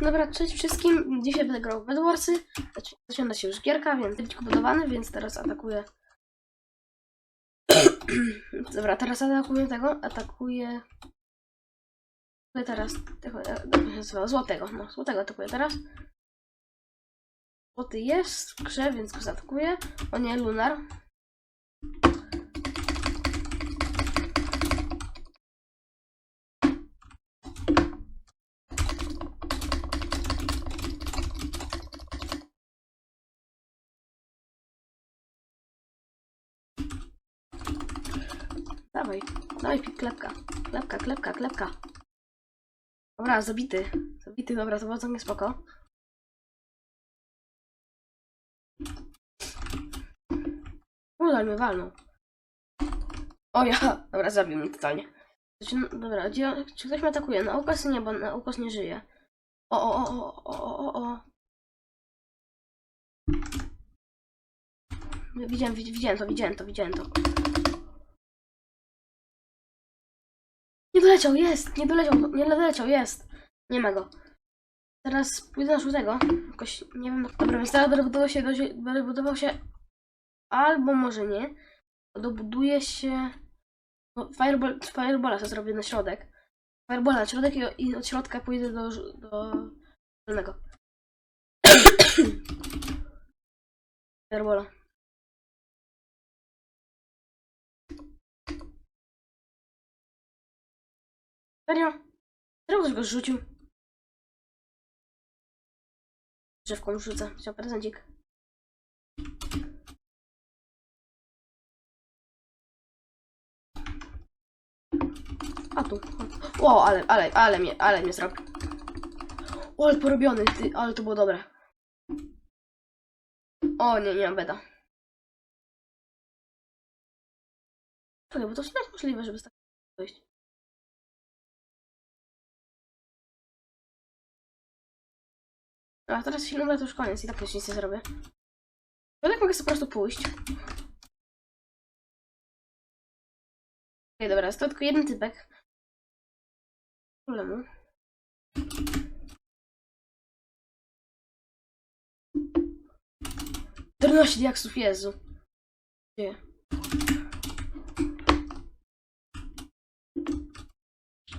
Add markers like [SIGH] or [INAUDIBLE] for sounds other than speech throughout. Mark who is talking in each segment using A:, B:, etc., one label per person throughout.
A: Dobra, cześć wszystkim. Dzisiaj będę grał w Bedwarsy. Zac- Zaczyna się już gierka, więc być budowany, więc teraz atakuję. [CLEARS THROAT] Dobra, teraz atakuję tego. Atakuję. Teraz tego. e? Złotego. No, złotego atakuję teraz. Złoty jest w grze, więc go zaatakuję. O nie, Lunar. Dawaj, dawaj, klepka. Klepka, klepka, klepka. Dobra, zabity. Zabity, dobra, to było całkiem spoko. Udal mnie walnął. O ja, [LAUGHS] dobra, zabił mnie totalnie. Znaczy, dobra, gdzie, czy ktoś mnie atakuje? Na ukos nie, bo na ukos nie żyje. O, o, o, o, o, o, o. Widziałem, widz- widziałem to, widziałem to, widziałem to. Nie doleciał, jest! Nie doleciał, nie doleciał, jest! Nie ma go. Teraz pójdę na żółtego. Jakoś, nie wiem. Dobra, więc teraz będę budował się, do, zie- będę budował się. Albo może nie. Dobuduję się. No, fireball, firebola sobie zrobię na środek. Firebola na środek i, i od środka pójdę do. do. dolnego. [COUGHS] Firebola. Serio? Czemu ktoś go rzucił? Drzewką rzucę. Chciał prezencik. A tu. O, ale, ale, ale mnie, ale mnie zrobił. O, ale porobiony, ty, ale to było dobre. O, nie, nie beda. Czekaj, bo to jest możliwe, żeby z tak dojść. A teraz filmowe to już koniec i tak już nic nie zrobię. No tak mogę sobie po prostu pójść. Okej, dobra, jest to tylko jeden typek. Problemu. Czternaście diaksów, Jezu. Gdzie?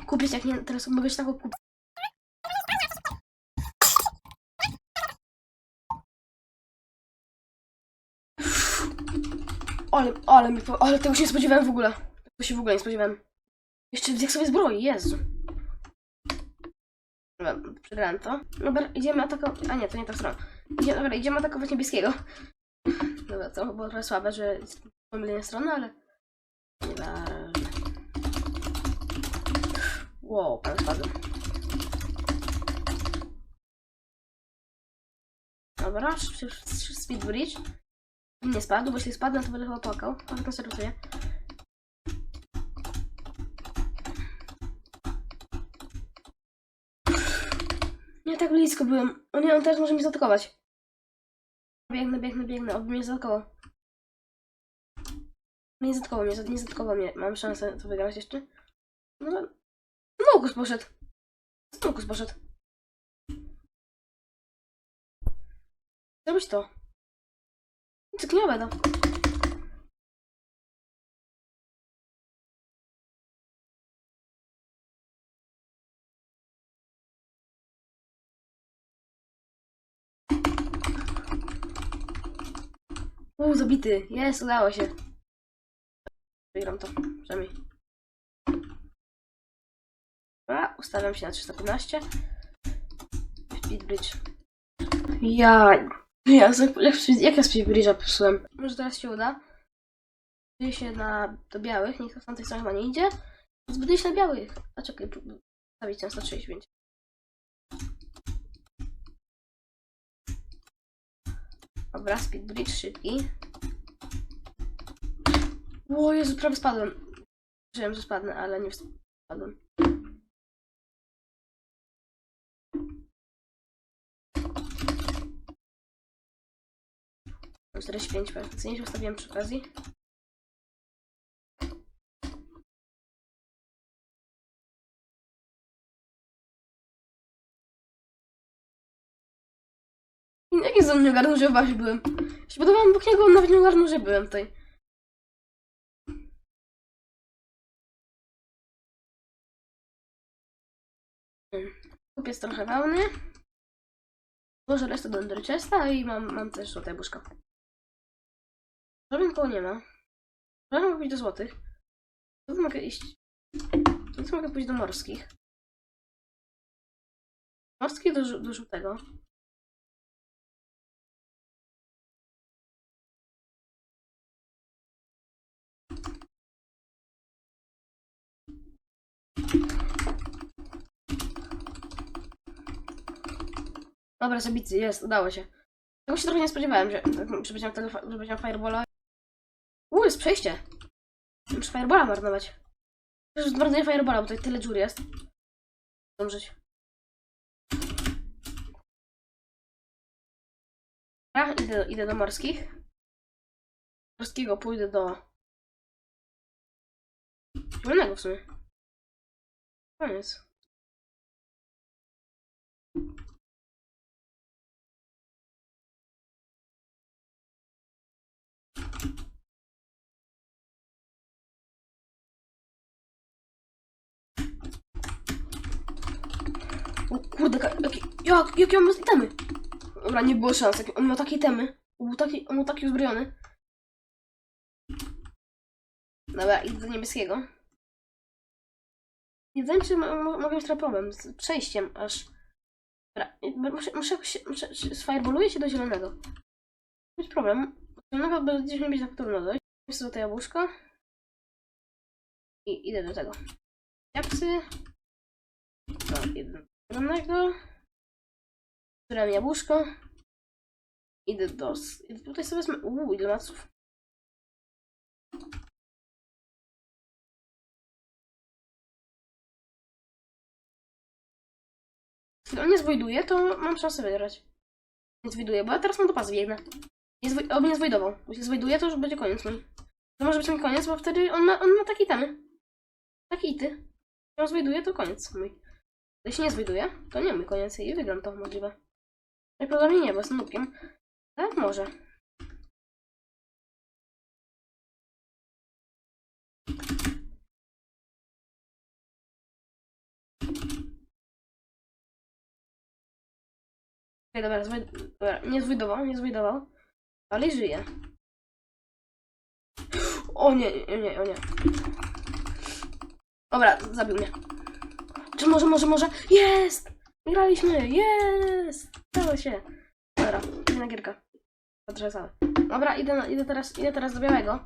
A: Kupić jak nie, teraz mogę się taką kupić. Ale, ale ale tego się nie spodziewałem w ogóle. Tego się w ogóle nie spodziewałem. Jeszcze w sobie zbroi, Jezu. Dobra, przegrałem to. Dobra, idziemy atakować. A nie, to nie ta strona. Idzie, dobra, idziemy atakować niebieskiego. Dobra, to było trochę słabe, że pomylenie strony, ale. Nieważne. Wow, prawie spadłem. Dobra, speed bridge. Nie spadł, bo jeśli spadnę, to będę chyba płakał. Ale to serduję. Nie, tak blisko byłem. O nie, on teraz może mnie zaatakować. Biegnę, biegnę, biegnę. Oby mnie zaatakował. Nie zaatakował mnie, nie zaatakował mnie. Mam szansę to wygrać jeszcze. No, Znowu poszedł. Znowu poszedł. Zrobić to. Nie będę. Uuu, zabity. Jest, udało się. Wygram to, przynajmniej. Dobra, ustawiam się na 315. Speed bridge. Ja... [LAUGHS] Ja, jak, ja bridge'a popsułem? Może teraz się uda. Buduję się na, do białych, nikt z tamtej strony chyba nie idzie. Więc buduję się na białych. A czekaj, stawić na 135. Dobra, speed bridge szybki. O Jezu, prawie spadłem. Myślałem, że spadnę, ale nie spadłem. Mam 45 perfekcyjnie ustawiłem przy okazji. Jaki on nie ogarnął, że w bazie byłem? Się budowałem obok niego, on nawet nie ogarnął, że byłem tutaj. Hmm. Kupię trochę wełny. Może resztę do Ender Chesta i mam, mam też tutaj buszka. Żadnego nie ma. Żadnego mogę pójść do złotych. To mogę iść. To mogę pójść do morskich. Morskie do, do żółtego. Dobra, zabity, jest, udało się. Tego się trochę nie spodziewałem, że, że będzie miał tego, że będzie miał Firebola. Uuu, jest przejście. Muszę Firebola marnować. Przecież zmarnuję Firebola, bo tutaj tyle dziur jest. Zdążyć. Ja idę, idę do morskich. Morskiego pójdę do... Zielonego w sumie. Koniec. Kurde, jaki, jak, jakie on ma itemy? Dobra, nie było szans, on miał takie itemy. On był taki, on był taki uzbrojony. Dobra, idę do niebieskiego. Nie wiem, czy mo- mo- mogę mieć problem z przejściem aż... Dobra, muszę, muszę muszę, się- sfireboluję się do zielonego. Być problem. Zielonego będzie nie być na trudno dojść. Weź sobie to jabłuszko. I idę do tego. Japsy. No, idę do zielonego. Zbieram jabłuszko. Idę do... tutaj sobie wezmę... Uuu, ile maców. Jeśli on nie zwojduje, to mam szansę wygrać. Nie zwojduje, bo ja teraz mam do pas biegnę. Nie zwoj... Oby nie zwojdował. Bo się zwojtuje, to już będzie koniec mój. To może być mój koniec, bo wtedy on ma, on ma takie temy. Takie ity. Jak on zwojduje, to koniec mój. Jeśli nie zwojduje, to nie mój koniec i wygram to możliwe. Najprawdopodobniej nie, bo jestem nubkiem. Tak, może. Okej, dobra, dobra, nie zwojdował, nie zwojdował. Ale żyje. O nie, nie, nie, o nie. Dobra, zabił mnie. Czy może, może, może? Jest! Wygraliśmy! Jest! Udało się. Dobra, inna gierka. Potrzeba. Dobra, idę, na, idę, teraz, idę teraz do białego.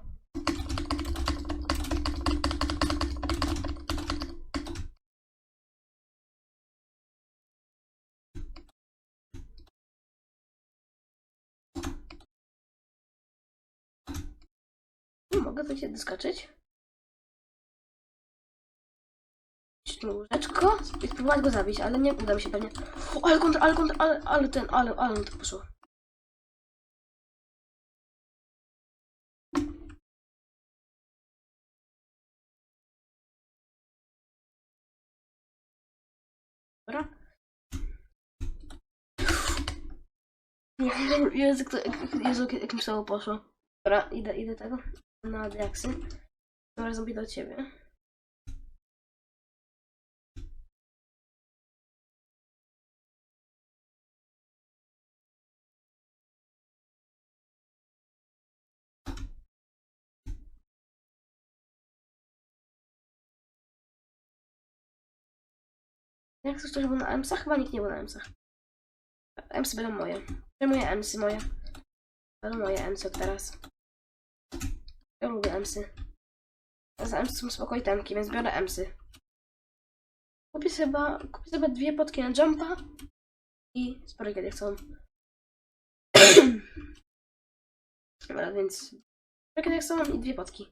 A: Nie mogę tu się doskoczyć. Łóżeczko i spróbować go zabić, ale nie uda mi się pewnie. O, ale kontra, ale kontra, ale, ale ten, ale, ale on to poszło. Dobra. Jezu, to, Jezu, jak, mi poszło. Dobra, idę, idę tego. Na diaksy. Dobra, zombie do ciebie. Jak coś to był na EMS-ach? Chyba nikt nie był na EMS-ach. EMS będą moje. Przejmuję EMSy moje. Będą moje EMSy od teraz. Ja lubię EMSy. Za EMSy są spokojne temki, więc biorę EMSy. Kupię chyba, kupię sobie dwie potki na jumpa i kiedy chcą. [CLEARS THROAT] Dobra, więc kiedy chcą i dwie potki.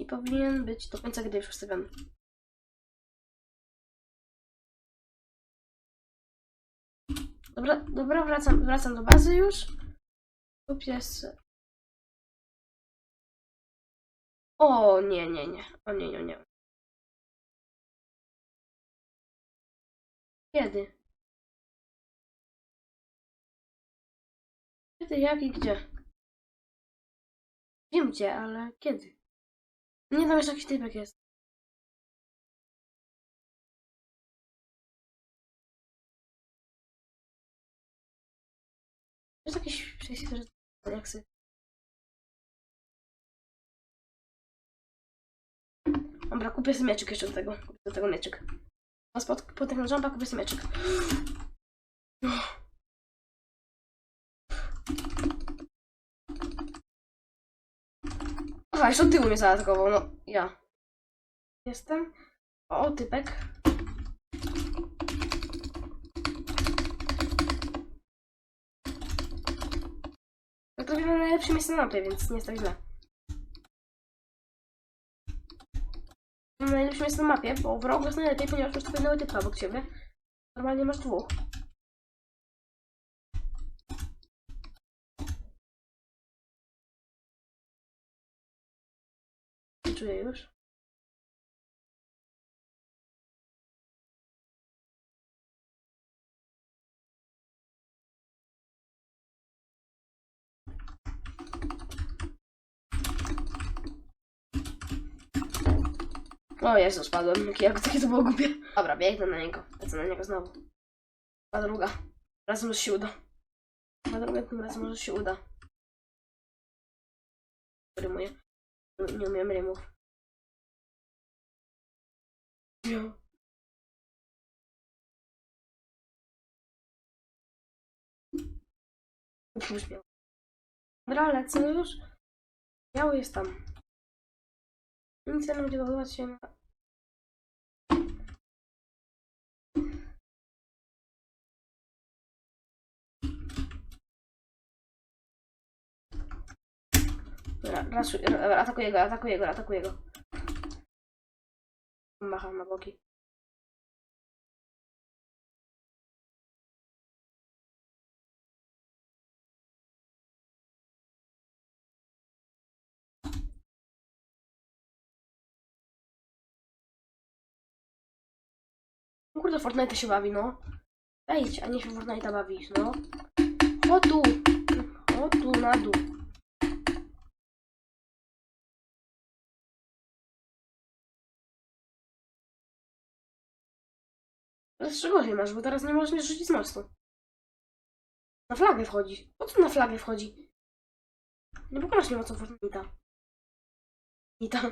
A: I powinien być do końca gry już ustawiony. Dobra, dobra, wracam, wracam do bazy już. Kupię s... O, nie, nie, nie. O, nie, nie, nie. Kiedy? Kiedy, jak i gdzie? Wiem gdzie, ale kiedy? Nie, tam jeszcze jakiś typek jest. Jest jakiś przejście, że jak sy. Dobra, kupię sobie mieczyk jeszcze do tego. Kupię do tego mieczyk. Spod, po tego jumpa kupię sobie mieczyk. Jeszcze od tyłu mnie zaatakował, no ja. Jestem. O, typek. No to chyba najlepsze miejsce na mapie, więc nie jest tak źle. Najlepsze miejsce na mapie, bo w rogu jest najlepiej, ponieważ masz tutaj nowy typ obok ciebie. Normalnie masz dwóch. Czuję już. O Jezu, spadłem. Jak takie to było głupie. Dobra, biegnę na niego. Lecę na niego znowu. A druga. Razem może się uda. A druga tym razem może się uda. Rymuję. Nie- Nie umiem rymów. Nie. Już miał. Dobra, lecę już. Biały jest tam. Nic nie będzie dodawać się na... Dobra, raszu, ra- atakuję go, atakuję go, Kurde, Fortnite się bawi, no. Wejdź, a nie się Fortnite'a bawisz, no. O tu! O tu, na dół. Z czego się masz, bo teraz nie możesz mnie rzucić z mostu. Na flagę wchodzi. Po co na flagę wchodzi? Nie pokonasz nie mocą Fortnite'a. Nita.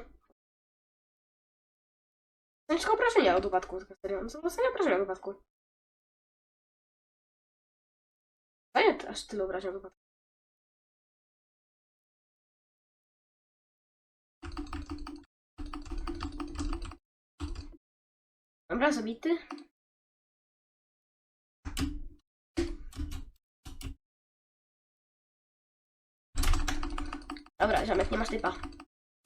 A: Jest tylko obrażenia od upadku, tylko serio. To są dostanie obrażenia od upadku. Daję aż tyle obrażeń od upadku. Dobra, zabity. Dobra, ziomek, nie masz typa.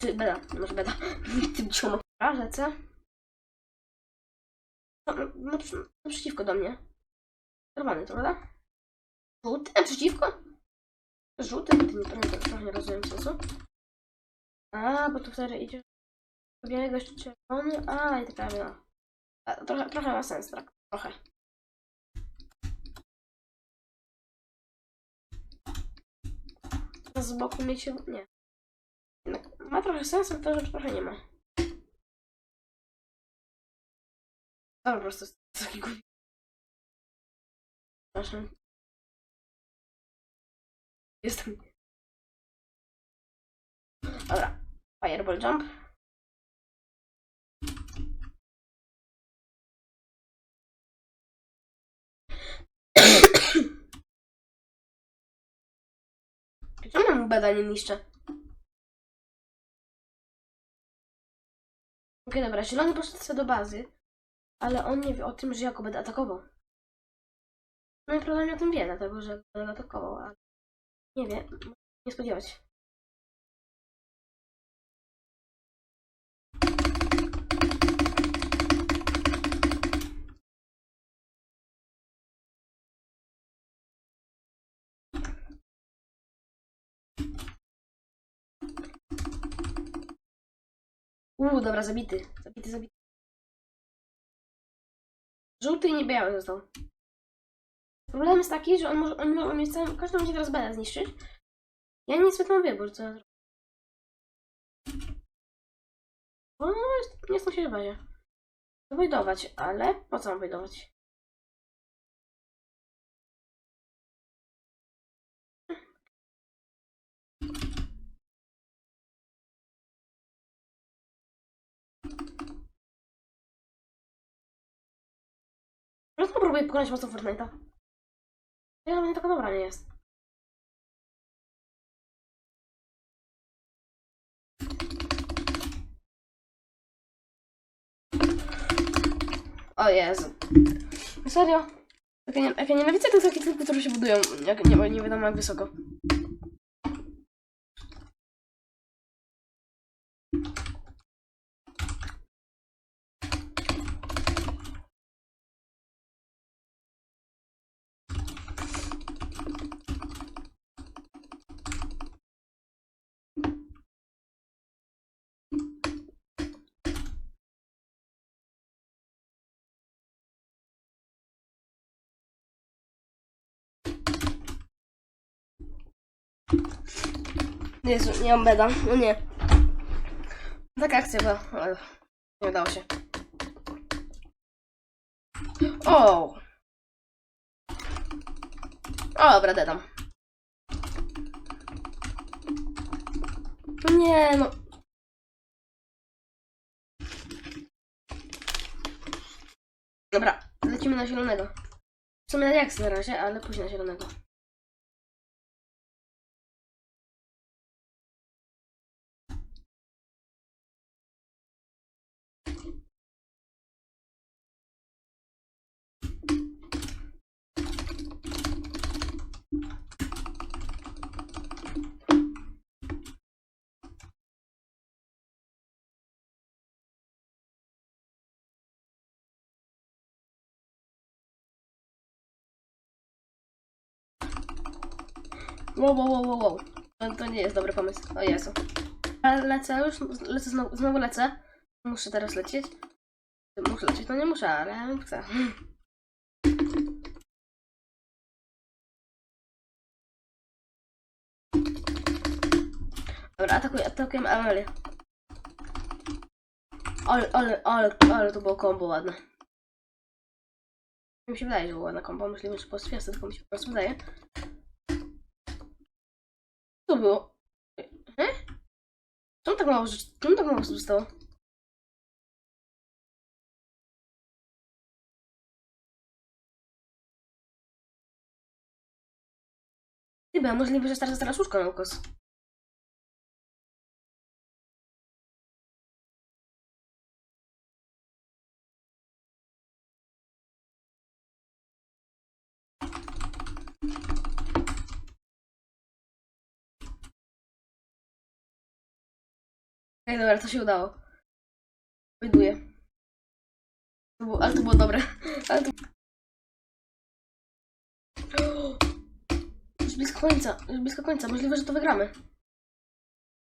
A: Ty, beda, masz beda. [LAUGHS] Ty ciomo. Dobra, lecę. No, no, naprzeciwko do mnie. Czerwony, to prawda? Żółty? Naprzeciwko? Żółty? Ty nie, trochę, trochę nie rozumiem sensu. A, bo tu wtedy idzie białego jeszcze czerwony. A, i prawie no. A, trochę, trochę ma sens, tak. Trochę. Z boku mieć... Nie. Jednak ma trochę sens, ale to, że trochę nie ma. Po prostu. Przepraszam. Jestem. Dobra. Fireball jump. [COUGHS] Czemu mu beda nie? Okej, dobra, zielony poszedł sobie do bazy, ale on nie wie o tym, że ja go będę atakował. No i prawdopodobnie o tym wie, dlatego że będę go atakował, ale nie wie, nie spodziewać. Uuu, dobra, zabity. Zabity, zabity. Żółty i nie biały został. Problem jest taki, że on może, on może mieć całą, każdy będzie teraz beda zniszczyć. Ja nie mam wybór, co ja zrobię. No, jest- nie chcę się w bazie. Wojdować, ale po co mam wojdować? Próbuję pokonać mocno Fortnite'a. Ja nawet taka dobra nie jest. O Jezu. Serio? Jak ja, nie- ja nienawidzę tych takich typów, które się budują, jak nie, nie wiadomo jak wysoko. Jezu, nie mam beda. No nie. Taka akcja była, ale nie udało się. O! O, dobra, dedam. Nie, no. Dobra, lecimy na zielonego. W sumie na jak na razie, ale później na zielonego. Wow, wow, wow, wow, wow. To, to nie jest dobry pomysł. O Jezu. Ale lecę już, lecę znowu, znowu lecę. Muszę teraz lecieć. Muszę lecieć, no nie muszę, ale chcę. Dobra, atakuj, atakujemy Amelię. Ale, ale, ale, ale to było kombo ładne. Mi się wydaje, że było ładne kombo. Myślimy, że po prostu tylko mi się po prostu wydaje. Co było? He? Czemu tak mało rzeczy? Czemu tak mało zostało? Chyba możliwe, że teraz teraz łóżko na ukos. Ej, dobra, to się udało. Wyduję. Ale to było dobre. [LAUGHS] Ale to... [GASPS] Już blisko końca, już blisko końca. Możliwe, że to wygramy.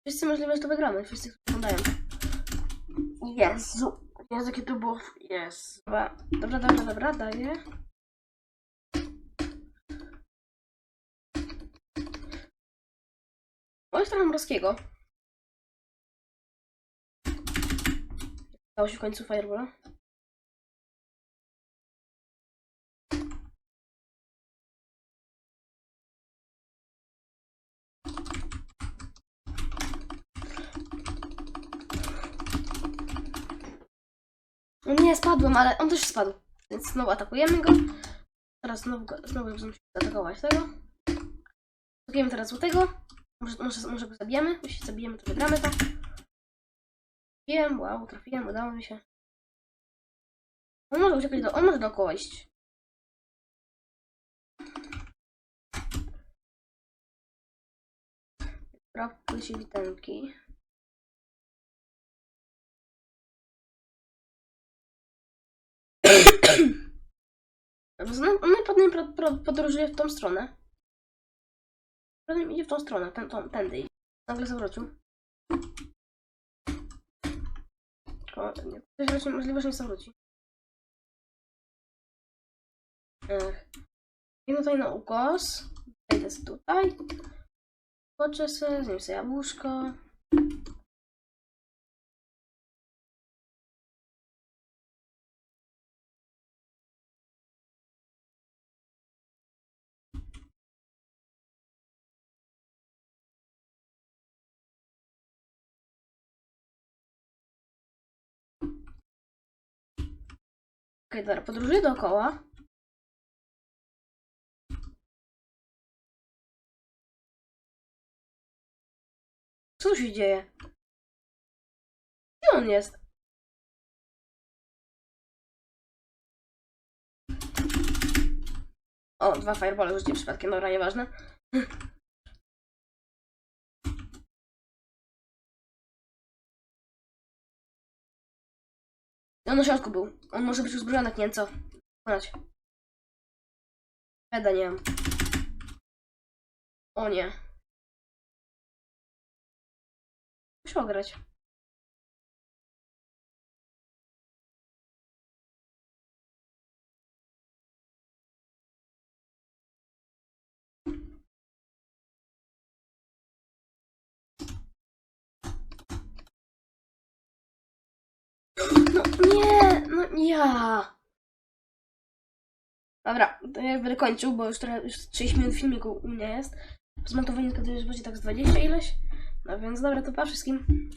A: Wszyscy możliwe, że to wygramy. Wszyscy, którzy oglądają. Jezu. Jezu, jakie to było. Jezu. Dobra, dobra, dobra, dobra, daję. O, jest trochę morskiego. Dało się w końcu Fireballa. No nie, spadłem, ale on też spadł. Więc znowu atakujemy go. Teraz znowu, go, znowu musimy zaatakować tego. Atakujemy teraz złotego. Może, może, może go zabijemy? Jeśli zabijemy, to wygramy to. Trafiłem, wow, trafiłem, udało mi się. On może uciekać do... On może dookoła iść. Sprawdźmy się witanki. [COUGHS] On pro- podróżuje w tą stronę. Pewnie idzie w tą stronę, ten, tą, tędy. Nagle zawrócił. O, nie. Jest właśnie możliwe, że nie zawróci. Ech. I tutaj na ukos. Wejdę tutaj. Skoczę sobie, zjem sobie jabłuszko. Okej, dobra, podróżuję dookoła. Co się dzieje? Gdzie on jest? O, dwa firebole rzuciłem przypadkiem, dobra, nieważne. On na środku był. On może być uzbrojony jak nieco. Chodź. Peda nie mam. O nie. Muszę ograć. Ja. Dobra, to ja będę kończył, bo już trochę, już 30 minut filmiku u mnie jest. Zmontowanie to już będzie tak z 20 ileś. No więc dobra, to pa wszystkim.